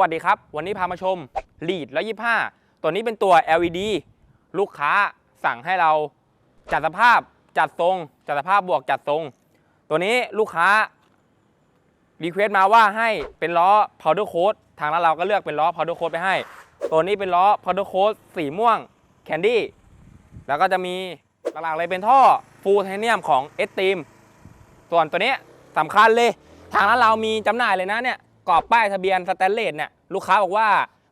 วัสดีครับ วันนี้พามาชม Lead 125 ตัวนี้เป็นตัว LED ลูกค้าสั่งให้เราจัดสภาพจัดทรง จัดสภาพบวกจัดทรง ตัวนี้ลูกค้ารีเควสมาว่าให้เป็นล้อ powder coat ทางร้านเราก็เลือกเป็นล้อ powder coat ไปให้ ตัวนี้เป็นล้อ powder coat สีม่วง Candy แล้วก็จะมีหลักๆเลยเป็นท่อ full titanium ของ e s t e a m ส่วนตัวนี้สำคัญเลย ทางร้านเรามีจำหน่ายเลยนะเนี่ย กรอบป้ายทะเบียนสแตนเลสเนี่ยลูกค้าบอกว่า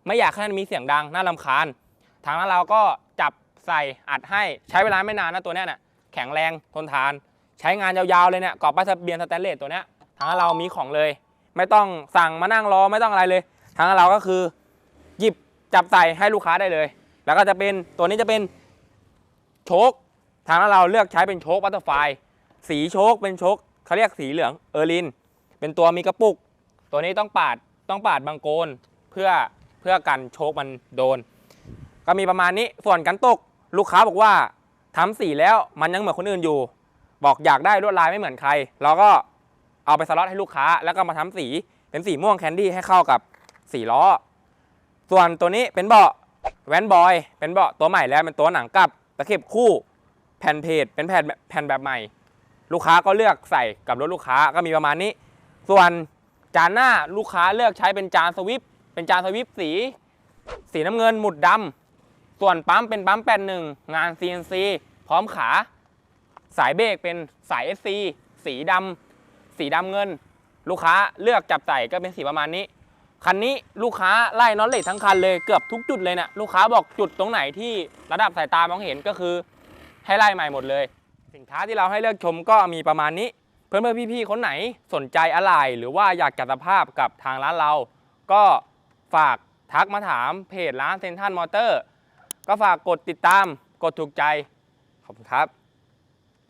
ไม่อยากให้มันมีเสียงดังน่ารำคาญ ทางร้านเราก็จับใส่อัดให้ใช้เวลาไม่นานนะตัวเนี้ยเนี่ยแข็งแรงทนทาน ใช้งานยาวๆเลยเนี่ยกรอบป้ายทะเบียนสแตนเลสตัวเนี้ยทางร้านเรามีของเลย ไม่ต้องสั่งมานั่งรอไม่ต้องอะไรเลย ทางร้านเราก็คือ หยิบจับใส่ให้ลูกค้าได้เลย แล้วก็จะเป็นตัวนี้จะเป็นโชคทางร้านเราเลือกใช้เป็นโชคบัตเตอร์ไฟสีโชคเป็นโชคเขาเรียกสีเหลืองเออร์ลินเป็นตัวมีกระปุก ตัวนี้ต้องปาดต้องปาดบางโกนเพื่อเพื่อกันโชคมันโดน ก็มีประมาณนี้ส่วนกันตก ลูกค้าบอกว่าทำสีแล้วมันยังเหมือนคนอื่นอยู่ บอกอยากได้ลวดลายไม่เหมือนใคร เราก็เอาไปสล็อตให้ลูกค้า แล้วก็มาทำสีเป็นสีม่วงแคนดี้ให้เข้ากับสีล้อ ส่วนตัวนี้เป็นเบาะแวนบอยเป็นเบาะตัวใหม่แล้วเป็นตัวหนังกลับตะเข็บคู่แผ่นเพจเป็นแผ่นแบบแผ่นแบบใหม่ ลูกค้าก็เลือกใส่กับรถลูกค้าก็มีประมาณนี้ ส่วน จานหน้าลูกค้าเลือกใช้เป็นจานสวิปเป็นจานสวิปสี สีน้ำเงินหมุดดำส่วนปั๊มเป็นปั๊มแปดหนึ่งงาน CNC พร้อมขา สายเบรกเป็นสาย SC สีดำสีดำเงิน ลูกค้าเลือกจับใส่ก็เป็นสีประมาณนี้คันนี้ลูกค้าไล่น็อตเหล็กทั้งคันเลยเกือบทุกจุดเลยเนะี่ยลูกค้าบอกจุดตรงไหนที่ระดับสายตามองเห็นก็คือให้ไล่ใหม่หมดเลย สินค้าที่เราให้เลือกชมก็มีประมาณนี้ พื่อนเพื่อนๆพี่ๆคนไหนสนใจอะไรหรือว่าอยากจัดสภาพกับทางร้านเรา ก็ฝากทักมาถามเพจร้านเซนทันมอเตอร์ ก็ฝากกดติดตามกดถูกใจ ขอบคุณครับ